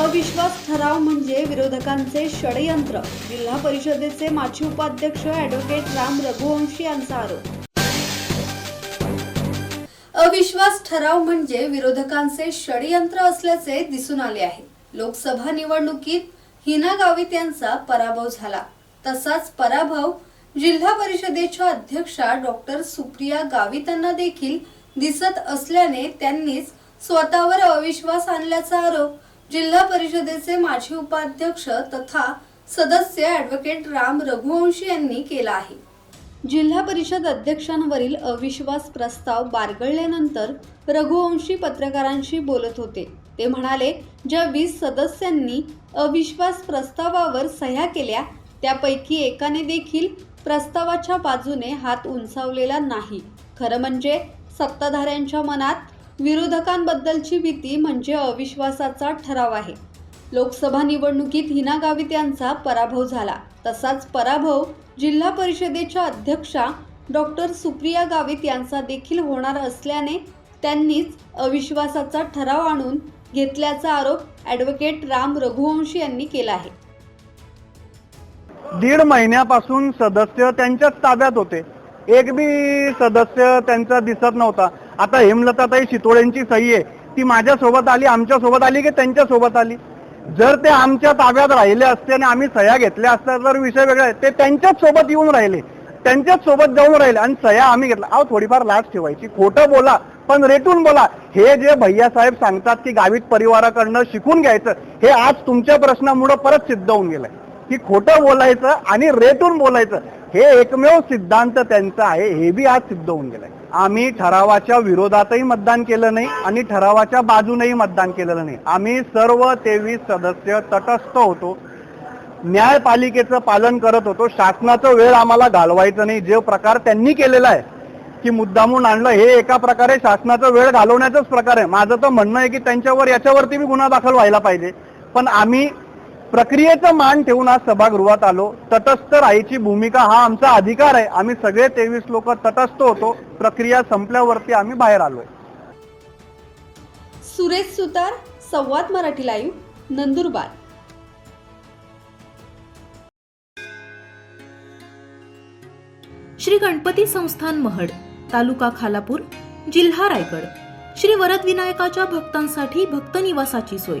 अविश्वास ठराव म्हणजे विरोधकांचे षडयंत्र. जिल्हा परिषदेचे माजी उपाध्यक्ष ॲडव्होकेट राम रघुवंशी यांचा आरोप. अविश्वास ठराव म्हणजे विरोधकांचे षडयंत्र असल्याचे दिसून आले आहे. लोकसभा निवडणुकीत हिना गावित यांचा पराभव झाला. तसाच पराभव जिल्हा परिषदेच्या अध्यक्षा डॉक्टर सुप्रिया गावितांना देखील दिसत असल्याने त्यांनीच स्वतःवर अविश्वास आणल्याचा आरोप जिल्हा परिषदेचे माजी उपाध्यक्ष तथा सदस्य ॲडव्होकेट राम रघुवंशी यांनी केला आहे. जिल्हा परिषद अध्यक्षांवरील अविश्वास प्रस्ताव बारगळल्यानंतर रघुवंशी पत्रकारांशी बोलत होते. ते म्हणाले ज्या वीस सदस्यांनी अविश्वास प्रस्तावावर सह्या केल्या त्यापैकी एकाने देखील प्रस्तावाच्या बाजूने हात उंचावलेला नाही. खरं म्हणजे सत्ताधाऱ्यांच्या मनात विरोधकांबद्दलची भीती म्हणजे अविश्वासाचा ठराव आहे. लोकसभा निवडणुकीत हिना गावित यांचा पराभव झाला. तसाच पराभव जिल्हा परिषदेच्या अध्यक्षा डॉक्टर सुप्रिया गावित यांचा देखील होणार असल्याने त्यांनीच अविश्वासाचा ठराव आणून घेतल्याचा आरोप ॲडव्होकेट राम रघुवंशी यांनी केला आहे. दीड महिन्यापासून सदस्य त्यांच्याच ताब्यात होते. एक बी सदस्य त्यांचा दिसत नव्हता. आता हेमलताताई शितोळेंची सही आहे. ती माझ्या सोबत आली आमच्यासोबत आली की त्यांच्यासोबत आली? जर ते आमच्या ताब्यात राहिले असते आणि आम्ही सह्या घेतल्या असत्या तर विषय वेगळा आहे. ते त्यांच्याच सोबत येऊन राहिले. त्यांच्याच सोबत जाऊन राहिले आणि सह्या आम्ही घेतला अहो थोडीफार लाच ठेवायची. खोटं बोला पण रेटून बोला. हे जे भैयासाहेब सांगतात की गावित परिवाराकडनं शिकून घ्यायचं हे आज तुमच्या प्रश्नामुळे परत सिद्ध होऊन गेलंय. की खोटं बोलायचं आणि रेटून बोलायचं. हे एकमेव सिद्धांत त्यांचा आहे हे बी आज सिद्ध होऊन गेलंय. आम्ही ठरावाच्या विरोधातही मतदान केलं नाही आणि ठरावाच्या बाजूनही मतदान केलेलं नाही. आम्ही सर्व तेवीस सदस्य तटस्थ होतो. न्यायपालिकेचं पालन करत होतो. शासनाचं वेळ आम्हाला घालवायचं नाही. जे प्रकार त्यांनी केलेला आहे की मुद्दामून आणलं हे एका प्रकारे शासनाचा वेळ घालवण्याचाच प्रकार आहे. माझं तर म्हणणं आहे की त्यांच्यावर याच्यावरती बी गुन्हा दाखल व्हायला पाहिजे. पण आम्ही प्रक्रियेचा मान ठेवून आज सभागृहात आलो. तटस्थ राहायची भूमिका हा आमचा अधिकार आहे. आम्ही सगळे तेवीस लोक तटस्थ होतो. प्रक्रिया संपल्यावरती आम्ही बाहेर आलोय. सुरेश सुतार संवाद मराठी लाईव्ह नंदुरबार. श्री गणपती संस्थान महड तालुका खालापूर जिल्हा रायगड. श्री वरद विनायकाच्या भक्तांसाठी भक्त निवासाची सोय.